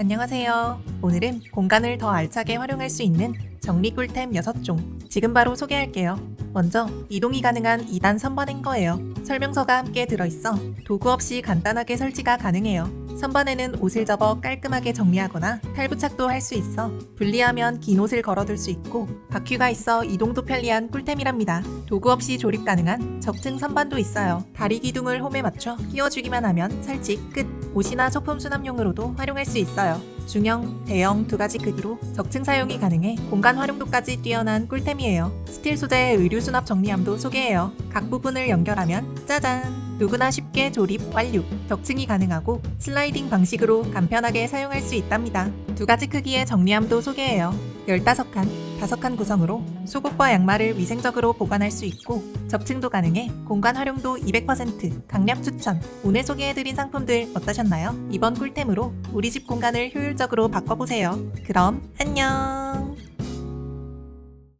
안녕하세요. 오늘은 공간을 더 알차게 활용할 수 있는 정리 꿀템 6종 지금 바로 소개할게요. 먼저 이동이 가능한 2단 선반 행거예요. 설명서가 함께 들어있어 도구 없이 간단하게 설치가 가능해요. 선반에는 옷을 접어 깔끔하게 정리하거나 탈부착도 할 수 있어 분리하면 긴 옷을 걸어둘 수 있고 바퀴가 있어 이동도 편리한 꿀템이랍니다. 도구 없이 조립 가능한 적층 선반도 있어요. 다리 기둥을 홈에 맞춰 끼워주기만 하면 설치 끝. 옷이나 소품 수납용으로도 활용할 수 있어요. 중형, 대형 두 가지 크기로 적층 사용이 가능해 공간 활용도까지 뛰어난 꿀템이에요. 스틸 소재의 의류 수납 정리함도 소개해요. 각 부분을 연결하면 짜잔! 누구나 쉽게 조립 완료. 적층이 가능하고 슬라이딩 방식으로 간편하게 사용할 수 있답니다. 두 가지 크기의 정리함도 소개해요. 15칸, 5칸 구성으로 속옷과 양말을 위생적으로 보관할 수 있고 접층도 가능해 공간 활용도 200% 강력 추천. 오늘 소개해드린 상품들 어떠셨나요? 이번 꿀템으로 우리 집 공간을 효율적으로 바꿔보세요. 그럼 안녕!